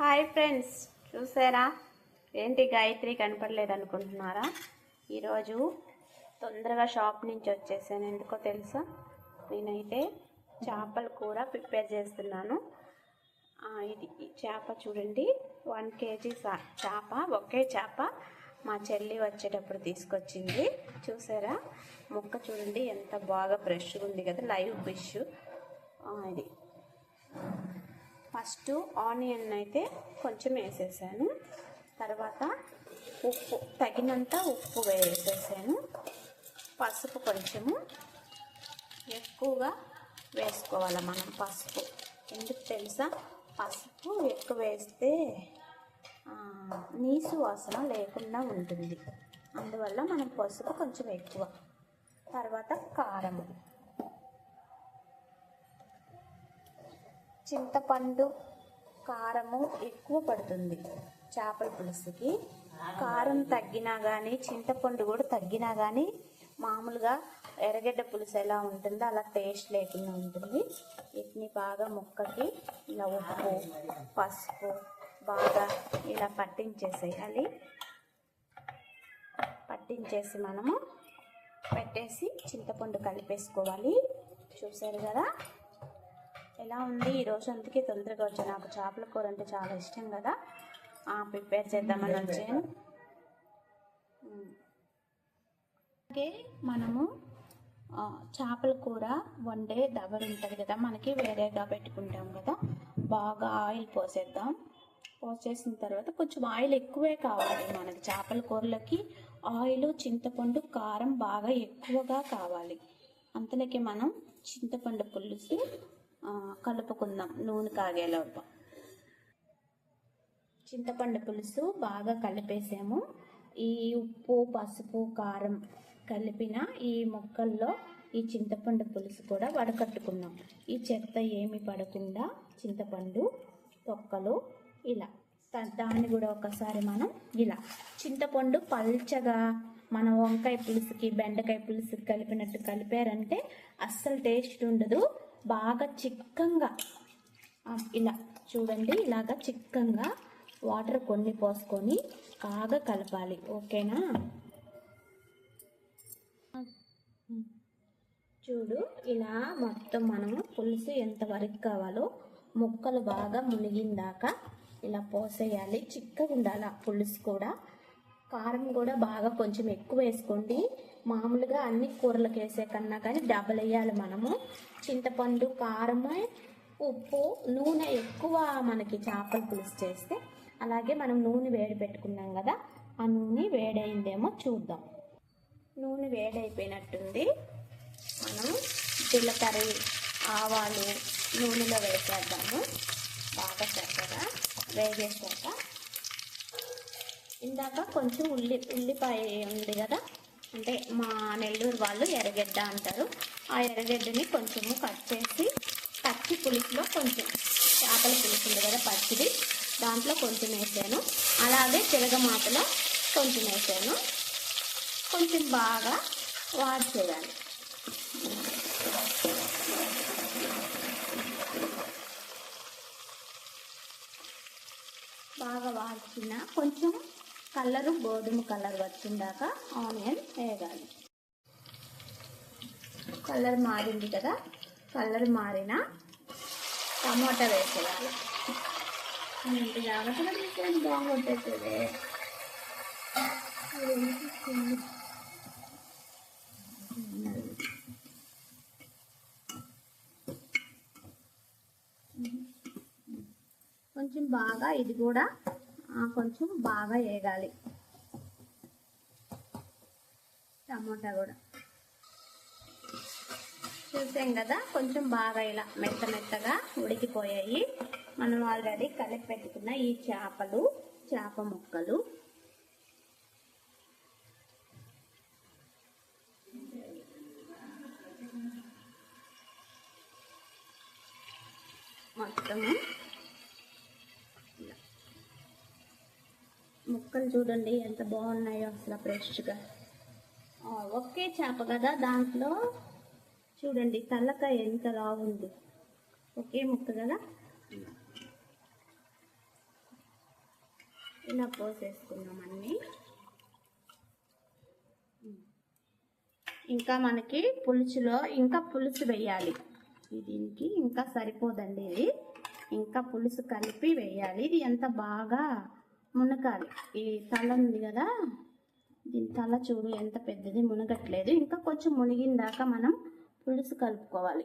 Hi friends చూసారా? ఏంటి గాయత్రి కనపడలేదు అనుకుంటున్నారా ఈరోజు తొందరగా షాప్ నుంచి వచ్చేసాను. ఎందుకో తెలుసా? నేనైతే చేపల కూర ప్రిపేర్ చేస్తున్నాను. ఇది చేప చూడండి. వన్ కేజీ చేప ఒకే చేప మా చెల్లి వచ్చేటప్పుడు తీసుకొచ్చింది. చూసారా? ముక్క చూడండి ఎంత బాగా ఫ్రెష్గా ఉంది కదా లైవ్ ఫిష్. ఇది. ఫస్ట్ ఆనియన్ అయితే కొంచెం వేసేసాను. తర్వాత ఉప్పు తగినంత ఉప్పు వేసేసాను. పసుపు కొంచెము ఎక్కువగా వేసుకోవాలి మనం పసుపు. ఎందుకు తెలుసా? పసుపు ఎక్కువ వేస్తే నీసు వాసన లేకుండా ఉంటుంది. అందువల్ల మనం పసుపు కొంచెం ఎక్కువ. తర్వాత కారం చింతపండు కారము ఎక్కువ పడుతుంది. చేపల పులుసుకి. కారం తగ్గినా కానీ చింతపండు కూడా తగ్గినా కానీ మామూలుగా ఎర్రగడ్డ పులుసు ఎలా ఉంటుందో అలా టేస్ట్ లేకుండా ఉంటుంది. వీటిని బాగా ముక్కకి ఇలా ఉప్పు పసుపు బాగా ఇలా పట్టించేసేయాలి. పట్టించేసి మనము పెట్టేసి చింతపండు కలిపేసుకోవాలి. చూసారు కదా? ఎలా ఉంది ఈరోజు అందుకే తొందరగా వచ్చాను నాకు చేపల కూర అంటే చాలా ఇష్టం కదా. ప్రిపేర్ చేద్దామని వచ్చాను. అలాగే మనము చేపల కూర వండే దబర్ ఉంటుంది కదా. మనకి వేరేగా పెట్టుకుంటాం కదా. బాగా ఆయిల్ పోసేద్దాం. పోసేసిన తర్వాత కొంచెం ఆయిల్ ఎక్కువే కావాలి మనకి చేపల కూరలకి. ఆయిల్ చింతపండు కారం బాగా ఎక్కువగా కావాలి. అంతలోకి మనం చింతపండు పులుసు కలుపుకుందాం. నూనె కాగేలోపు. చింతపండు పులుసు బాగా కలిపేసాము. ఈ ఉప్పు పసుపు కారం కలిపిన ఈ మొక్కల్లో ఈ చింతపండు పులుసు కూడా వడకట్టుకున్నాం ఈ చెత్త ఏమి పడకుండా చింతపండు తొక్కలు ఇలా. దాన్ని కూడా ఒకసారి మనం ఇలా. చింతపండు పల్చగా మన వంకాయ పులుసుకి బెండకాయ పులుసుకి కలిపినట్టు కలిపారంటే అస్సలు టేస్ట్ ఉండదు. బాగా చిక్కంగా. ఇలా చూడండి ఇలాగా చిక్కంగా వాటర్ కొన్ని పోసుకొని బాగా కలపాలి. ఓకేనా? చూడు ఇలా మొత్తం మనము పులుసు ఎంతవరకు కావాలో ముక్కలు బాగా మునిగిందాక ఇలా పోసేయాలి. చిక్కగా ఉండాలి ఆ పులుసు కూడా. కారం కూడా బాగా కొంచెం ఎక్కువ వేసుకోండి. మామూలుగా అన్ని కూరలకు వేసే కన్నా కానీ డబల్ వేయాలి మనము. చింతపండు కారమే ఉప్పు నూనె ఎక్కువ మనకి చేపల పులుసు చేస్తే అలాగే మనం నూనె వేడి పెట్టుకున్నాం కదా ఆ నూనె వేడైందేమో చూద్దాం. నూనె వేడైపోయినట్టుంది. మనం జీలకర్ర ఆవాలు నూనెలో వేసేద్దాము. బాగా చక్కగా వేగేసాక ఇందాక కొంచెం ఉల్లి ఉల్లిపాయ ఉంది కదా అంటే మా నెల్లూరు వాళ్ళు ఎర్రగడ్డ అంటారు. ఆ ఎర్రగడ్డని కొంచెము కట్ చేసి పచ్చి పులుసులో కొంచెం చేపల పులుసు ఉంది కదా పచ్చిది దాంట్లో కొంచెం వేసాను. అలాగే తిరగమాతలో కొంచెం వేసాను. కొంచెం బాగా వాడ్చేయాలి. బాగా వాడ్చిన కొంచెం కలరు గోధుమ కలర్ వచ్చిందాక ఆనియన్ వేయాలి. కలర్ మారింది కదా కలర్ మారిన టమాటా వేసేయాలి. ఇంటి జాగ్రత్తగా తీసుకొని బాగుంటుంది కొంచెం బాగా ఇది కూడా కొంచెం బాగా వేగాలి. టమోటా కూడా. చూసాం కదా కొంచెం బాగా ఇలా మెత్త మెత్తగా ఉడికిపోయాయి. మనం ఆల్రెడీ కలిపి పెట్టుకున్న ఈ చేపలు చేప ముక్కలు. మొత్తము ముక్కలు చూడండి ఎంత బాగున్నాయో అసలు ఫ్రెష్గా. ఒకే చేప కదా దాంట్లో. చూడండి తలకాయ ఎంత లావుంది. ఒకే ముక్క కదా? ఇలా పోసేసుకున్నాం అన్నీ. ఇంకా మనకి పులుసులో ఇంకా పులుసు వేయాలి. దీనికి ఇంకా సరిపోదండి ఇది. ఇంకా పులుసు కలిపి వేయాలి. ఇది ఎంత బాగా మునకాలి ఈ తల ఉంది కదా? దీని తల చూడు ఎంత పెద్దది మునగట్లేదు. ఇంకా కొంచెం మునిగిన దాకా మనం పులుసు కలుపుకోవాలి.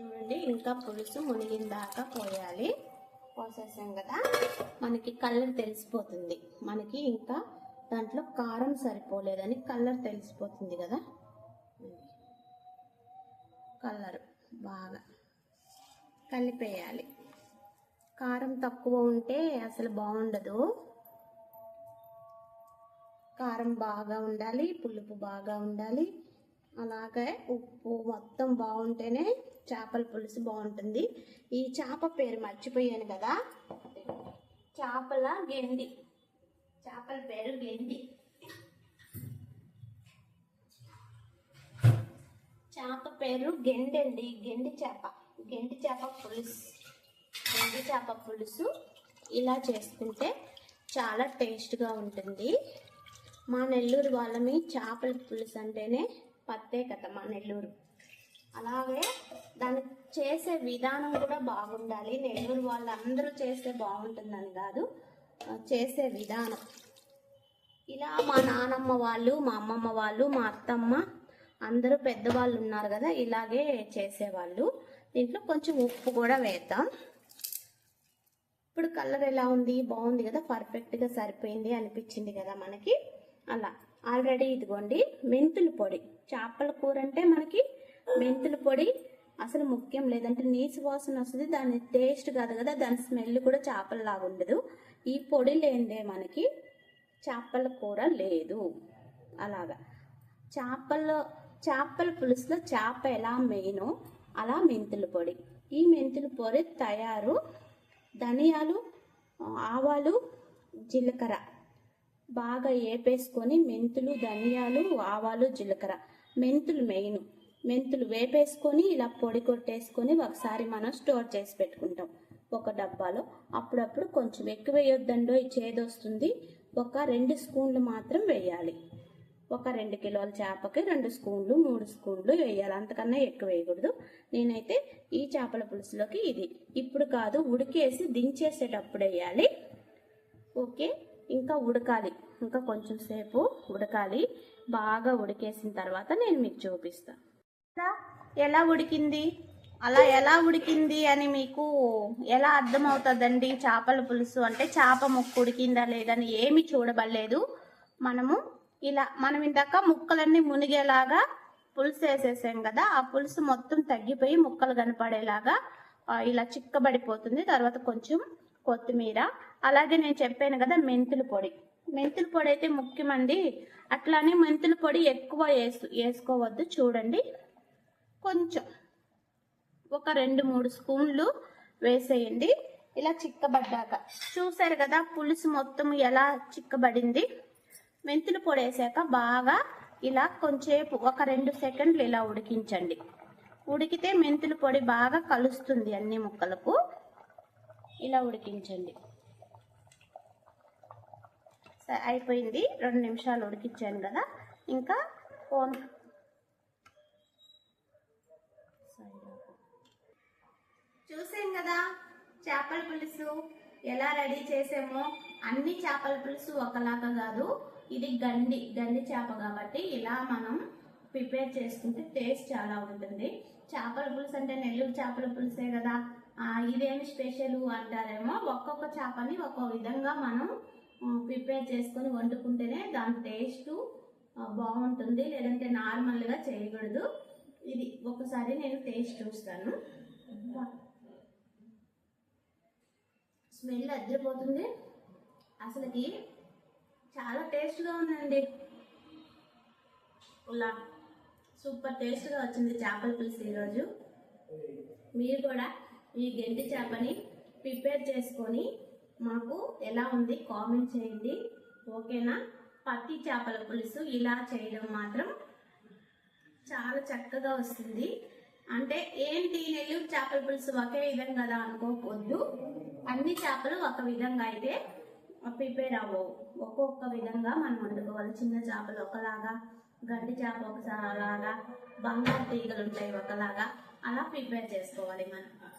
చూడండి ఇంకా పులుసు మునిగిన దాకా పోయాలి. పోసేసాం కదా? మనకి కలర్ తెలిసిపోతుంది. మనకి ఇంకా దాంట్లో కారం సరిపోలేదని కలర్ తెలిసిపోతుంది కదా? కలర్ బాగా కలిపేయాలి. కారం తక్కువ ఉంటే అసలు బాగుండదు. కారం బాగా ఉండాలి పులుపు బాగా ఉండాలి. అలాగే ఉప్పు మొత్తం బాగుంటేనే చేపల పులుసు బాగుంటుంది. ఈ చేప పేరు మర్చిపోయాను కదా. చేపల గెండి. చేపల పేరు గెండి. చేప పేరు గెండి అండి గెండి చేప. గెండి చేప పులుసు. ఎండు చేప పులుసు ఇలా చేసుకుంటే చాలా టేస్ట్గా ఉంటుంది. మా నెల్లూరు వాళ్ళమి చేపల పులుసు అంటేనే ప్రత్యేకత మా నెల్లూరు. అలాగే దాన్ని చేసే విధానం కూడా బాగుండాలి. నెల్లూరు వాళ్ళందరూ చేస్తే బాగుంటుందని కాదు చేసే విధానం. ఇలా మా నానమ్మ వాళ్ళు మా అమ్మమ్మ వాళ్ళు మా అత్తమ్మ అందరూ పెద్దవాళ్ళు ఉన్నారు కదా ఇలాగే చేసేవాళ్ళు. దీంట్లో కొంచెం ఉప్పు కూడా వేద్దాం. ఇప్పుడు కలర్ ఎలా ఉంది? బాగుంది కదా పర్ఫెక్ట్గా సరిపోయింది అనిపించింది కదా మనకి. అలా ఆల్రెడీ ఇదిగోండి మెంతుల పొడి. చేపల కూర అంటే మనకి మెంతుల పొడి అసలు ముఖ్యం లేదంటే నీసు వాసన వస్తుంది దాని టేస్ట్ కాదు కదా దాని స్మెల్ కూడా చేపలలాగా ఉండదు. ఈ పొడి లేనిదే మనకి చేపల కూర లేదు. అలాగా. చేపల చేపల పులుసులో చేప ఎలా మెయినో అలా మెంతుల పొడి. ఈ మెంతుల పొడి తయారు ధనియాలు ఆవాలు జీలకర్ర బాగా వేపేసుకొని మెంతులు ధనియాలు ఆవాలు జీలకర్ర. మెంతులు మెయిన్. మెంతులు వేపేసుకొని ఇలా పొడి కొట్టేసుకొని ఒకసారి మనం స్టోర్ చేసి పెట్టుకుంటాం ఒక డబ్బాలో. అప్పుడప్పుడు కొంచెం ఎక్కువ వేయొద్దండో చేదొస్తుంది. ఒక రెండు స్పూన్లు మాత్రం వేయాలి. ఒక రెండు కిలోల చేపకి రెండు స్పూన్లు మూడు స్పూన్లు వేయాలి. అంతకన్నా ఎక్కువ వేయకూడదు. నేనైతే ఈ చేపల పులుసులోకి ఇది. ఇప్పుడు కాదు ఉడికేసి దించేసేటప్పుడు వేయాలి. ఓకే? ఇంకా ఉడకాలి. ఇంకా కొంచెం సేపు ఉడకాలి. బాగా ఉడికేసిన తర్వాత నేను మీకు చూపిస్తాను ఎలా ఉడికింది? అలా ఎలా ఉడికింది అని మీకు ఎలా అర్థమవుతుందండి? చేపల పులుసు అంటే చేప ముక్కు ఉడికిందా లేదని ఏమి చూడబడలేదు. మనము ఇలా మనం ఇందాక ముక్కలన్నీ మునిగేలాగా పులుసు వేసేసాం కదా ఆ పులుసు మొత్తం తగ్గిపోయి ముక్కలు కనపడేలాగా ఇలా చిక్కబడిపోతుంది. తర్వాత కొంచెం కొత్తిమీర. అలాగే నేను చెప్పాను కదా మెంతుల పొడి. మెంతుల పొడి అయితే ముఖ్యమండి. అట్లానే మెంతుల పొడి ఎక్కువ వేసు వేసుకోవద్దు. చూడండి. కొంచెం ఒక రెండు మూడు స్పూన్లు వేసేయండి. ఇలా చిక్కబడ్డాక. చూసారు కదా పులుసు మొత్తం ఎలా చిక్కబడింది? మెంతులు పొడి వేసాక బాగా ఇలా కొంచెంసేపు ఒక రెండు సెకండ్లు ఇలా ఉడికించండి. ఉడికితే మెంతుల పొడి బాగా కలుస్తుంది అన్ని ముక్కలకు. ఇలా ఉడికించండి. సరే అయిపోయింది. రెండు నిమిషాలు ఉడికించాను కదా. ఇంకా ఫోన్ చూసాం కదా చేపల పులుసు ఎలా రెడీ చేసామో. అన్ని చేపల పులుసు ఒకలాగా కాదు. ఇది గండి గండి చేప కాబట్టి ఇలా మనం ప్రిపేర్ చేసుకుంటే టేస్ట్ చాలా ఉంటుంది. చేపల పులుసు అంటే నెల్లూరు చేపల పులుసే కదా. ఇదేమి స్పెషల్ అంటారేమో? ఒక్కొక్క చేపని ఒక్కొక్క విధంగా మనం ప్రిపేర్ చేసుకొని వండుకుంటేనే దాని టేస్ట్ బాగుంటుంది. లేదంటే నార్మల్గా చేయకూడదు. ఇది ఒకసారి నేను టేస్ట్ చూస్తాను. స్మెల్ అద్దరిపోతుంది అసలుకి చాలా టేస్ట్గా ఉందండి. ఇలా సూపర్ టేస్ట్గా వచ్చింది చేపల పులుసు ఈరోజు. మీరు కూడా ఈ గెంటి చేపని ప్రిపేర్ చేసుకొని మాకు ఎలా ఉంది కామెంట్ చేయండి. ఓకేనా? పత్తి చేపల పులుసు ఇలా చేయడం మాత్రం చాలా చక్కగా వస్తుంది. అంటే ఏంటి నెల్లూరు చేపల పులుసు ఒకే విధంగా కదా అనుకోవద్దు. అన్ని చేపలు ఒక విధంగా అయితే ప్రిపేర్ అవ్వవు ఒక్కొక్క విధంగా మనం వండుకోవాలి. చిన్న చేపలు ఒకలాగా గడ్డి చేప ఒకలాగా బంగారు తీగలు ఉంటాయి ఒకలాగా అలా ప్రిపేర్ చేసుకోవాలి మనం.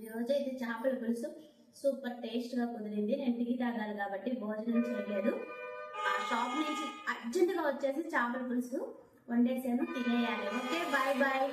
ఈరోజైతే చేపల పులుసు సూపర్ టేస్ట్గా కుదిరింది. నేను టీ తాగాలి కాబట్టి భోజనం చేయలేదు. ఆ షాప్ నుంచి అర్జెంటుగా వచ్చేసి చేపల పులుసు వండేసాను. తినేయాలి. Okay bye bye.